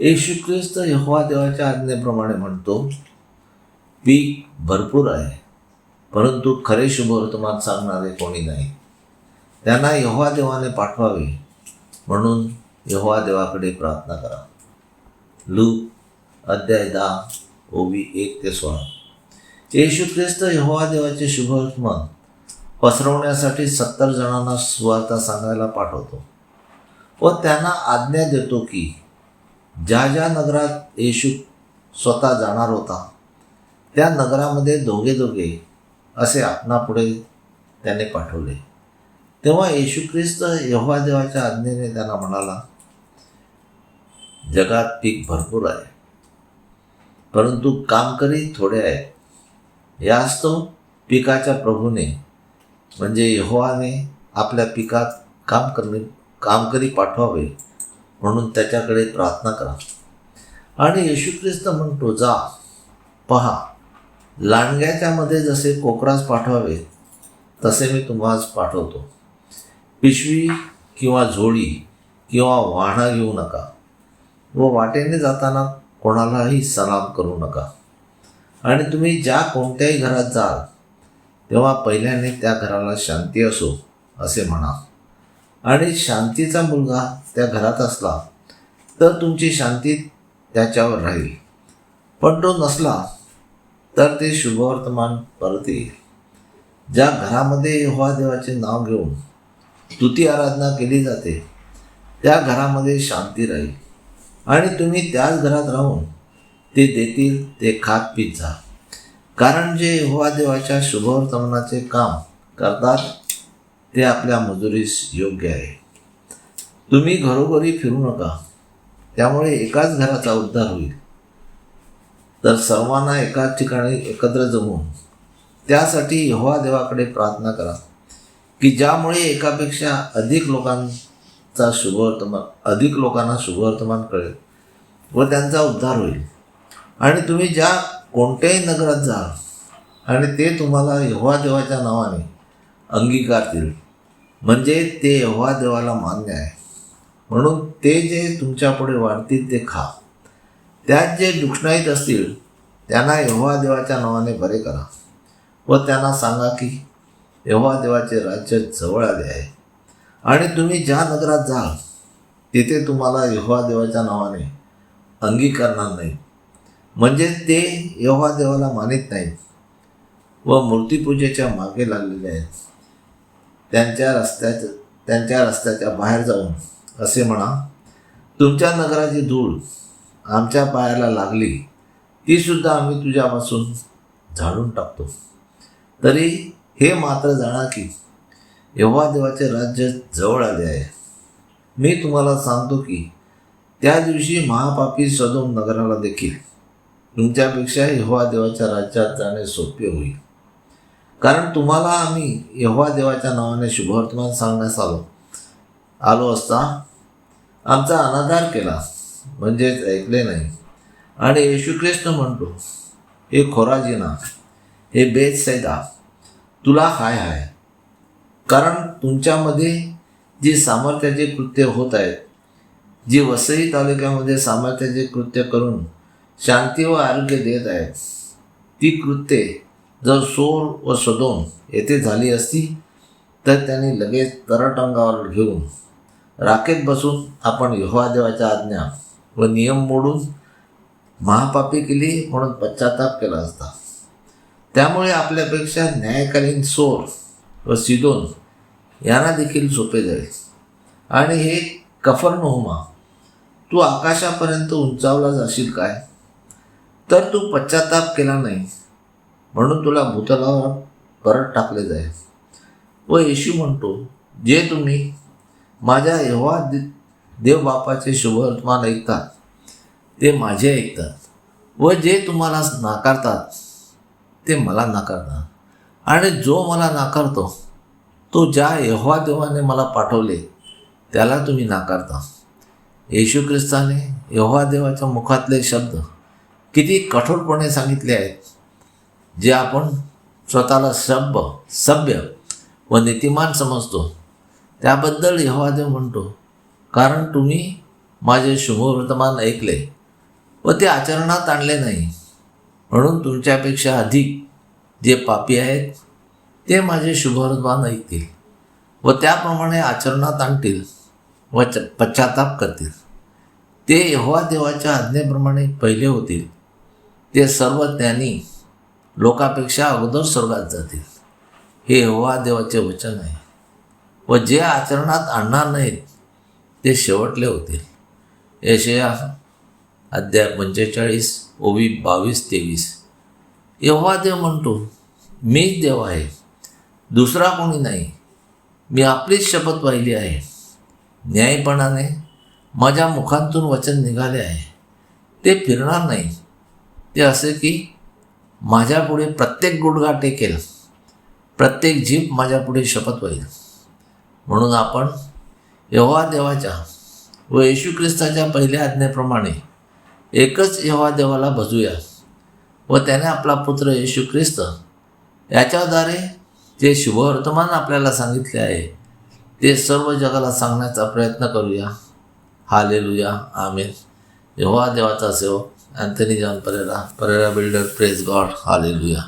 येशू ख्रिस्त यहोवा देवाच्या आज्ञेप्रमाणे म्हणतो पीक भरपूर आहे परंतु खरे शुभवर्तमान सांगणारे कोणी नाही. त्यांना यहोवा देवाने पाठवावे म्हणून यहोवा देवाकडे प्रार्थना करा. लूक अध्याय दहा ओवी एक ते सोळा. येशू ख्रिस्त यहोवा देवाचे शुभवर्तमान पसरवण्यासाठी सत्तर जणांना सुवार्ता सांगायला पाठवतो. व त्यांना आज्ञा देतो की ज्या ज्या नगरात येशू स्वतः जाणार होता त्या नगरामध्ये दोघे दोघे असे आपणापुढे त्याने पाठवले. तेव्हा येशू ख्रिस्त यहोवा देवाच्या आज्ञेने त्यांना म्हणाला जगात पीक भरपूर आहे परंतु कामकरी थोडे आहेत. यास्तव पिकाच्या प्रभूने म्हणजे यहोवाने आपल्या पिकात काम करणे कामकरी पाठवावे. म्हणून त्याच्याकडे प्रार्थना करा. आणि येशू ख्रिस्त म्हणतो जा पहा लांडग्याच्या मध्ये जसे कोकरास पाठवावे तसे मी तुम्हास पाठवतो. पिशवी किंवा झोळी किंवा वाहना घेऊ नका व वाटेने जाताना कोणालाही सलाम करू नका. आणि तुम्ही ज्या कोणत्याही घरात जाल तेव्हा पहिल्याने त्या घराला शांती असो असे म्हणा. आणि शांतीचा मुलगा त्या घरात असला तर तुमची शांती त्याच्यावर राहील. पण तो नसला तर ते शुभवर्तमान परत येईल. ज्या घरामध्ये यहोवा देवाचे नाव घेऊन स्तुती आराधना केली जाते त्या घरामध्ये शांती राहील. आणि तुम्ही त्याच घरात राहून ते देतील ते खात पित जा. कारण जे यहोवा देवाच्या शुभवर्तमानाचे काम करतात ते आपल्या मजुरीस योग्य आहे. तुम्ही घरोघरी फिरू नका. त्यामुळे एकाच घराचा उद्धार होईल. तर सर्वांना एकाच ठिकाणी एकत्र जमून त्यासाठी यहोवा देवाकडे प्रार्थना करा की ज्यामुळे एकापेक्षा अधिक लोकांचा शुभवर्तमान अधिक लोकांना शुभवर्तमान कळेल व त्यांचा उद्धार होईल. आणि तुम्ही ज्या कोणत्याही नगरात जा आणि ते तुम्हाला यहोवा देवाच्या नावाने अंगीकारतील. म्हणजे ते यव्हा देवाला मान्य आहे. म्हणून ते जे तुमच्यापुढे वाढतील ते खा. त्यात जे दुष्णाईत असतील त्यांना यव्हा देवाच्या नावाने बरे करा. व त्यांना सांगा की यव्हा देवाचे राज्य जवळ आले आहे. आणि तुम्ही ज्या नगरात जाल तिथे तुम्हाला यव्हा देवाच्या नावाने अंगीकारणार नाही. म्हणजे ते यव्हा देवाला मानित नाहीत. व मूर्तीपूजेच्या मागे लागलेले आहेत. त्यांच्या रस्त्याच्या त्यांच्या रस्त्याच्या बाहेर जाऊन असे म्हणा तुमच्या नगराची धूळ आमच्या पायाला लागली तीसुद्धा आम्ही तुझ्यापासून झाडून टाकतो. तरी हे मात्र जाणा की एव्हा देवाचे राज्य जवळ आले आहे. मी तुम्हाला सांगतो की त्या दिवशी महापापी सदोम नगराला देखील तुमच्यापेक्षा यहोवा देवाच्या राज्यात जाणे सोपे होईल. कारण तुम्हाला आम्ही यहोवा देवाच्या नावाने शुभवर्तमान सांगण्यास आलो. आलो असता आमचा अनादार केला म्हणजेच ऐकले नाही. आणि येशू ख्रिस्त म्हणतो हे खोराजिना हे बेदसैदा तुला हाय हाय. कारण तुमच्यामध्ये जी सामर्थ्याचे कृत्य होत आहेत जी वसई तालुक्यामध्ये सामर्थ्याचे कृत्य करून शांती व आरोग्य देत आहेत ती कृत्ये जर सोर व सदोम येथे झाली असती तर त्यांनी लगेच तरट अंगावर घेऊन राखेत बसून आपण यहोवादेवाच्या आज्ञा व नियम मोडून महापापी केली म्हणून पश्चाताप केला असता. त्यामुळे आपल्यापेक्षा न्यायकालीन सोर व सिदोन यांना देखील सोपे जाईल आणि हे कफरनहुमा तू आकाशापर्यंत उंचावला जाशील काय? तर तू पश्चाताप केला नाही. म्हणून तुला भूतलावर परत टाकले जाईल व येशू म्हणतो जे तुम्ही माझ्या यहोवा दे देवबापाचे शुभवर्तमान ऐकतात ते माझे ऐकतात. व जे तुम्हाला नाकारतात ते मला नाकारतात आणि जो मला नाकारतो तो ज्या यव्हा देवाने मला पाठवले त्याला तुम्ही नाकारता. येशू ख्रिस्ताने यव्हा देवाच्या मुखातले शब्द किती कठोरपणे सांगितले आहेत. जे आपण स्वतःला सभ्य सभ्य व नीतिमान समजतो त्याबद्दल यहोवा म्हणतो कारण तुम्ही माझे शुभवर्तमान ऐकले व ते आचरणात आणले नाही. म्हणून तुमच्यापेक्षा अधिक जे पापी आहेत ते माझे शुभवर्तमान ऐकतील व त्याप्रमाणे आचरणात आणतील व च पश्चाताप करतील. ते यहोवा देवाच्या आज्ञेप्रमाणे पहिले होतील. ते सर्व ज्ञानी लोकापेक्षा अगोदर स्वर्गात जातील. हे यहोवा देवाचे वचन आहे. व जे आचरणात आणणार नाहीत ते शेवटले होतील. यशया अध्याय पंचेचाळीस ओवी बावीस तेवीस. यहोवा देव म्हणतो मीच देव आहे. दुसरा कोणी नाही. मी आपलीच शपथ वाहिली आहे. न्यायपणाने माझ्या मुखांतून वचन निघाले आहे. ते फिरणार नाही. ते असे की माझ्यापुढे प्रत्येक गुडघा टेकेल प्रत्येक जीभ माझ्यापुढे शपथ होईल म्हणून आपण यहोवा देवाच्या व येशू ख्रिस्ताच्या पहिल्या आज्ञेप्रमाणे एकच यहोवा देवाला भजूया व त्याने आपला पुत्र येशू ख्रिस्त याच्याद्वारे जे शुभवर्तमान आपल्याला सांगितले आहे ते सर्व जगाला सांगण्याचा प्रयत्न करूया. हालेलुया. आमेन. यहोवा देवाचा सेवक Anthony John Pereira Pereira builder praise God hallelujah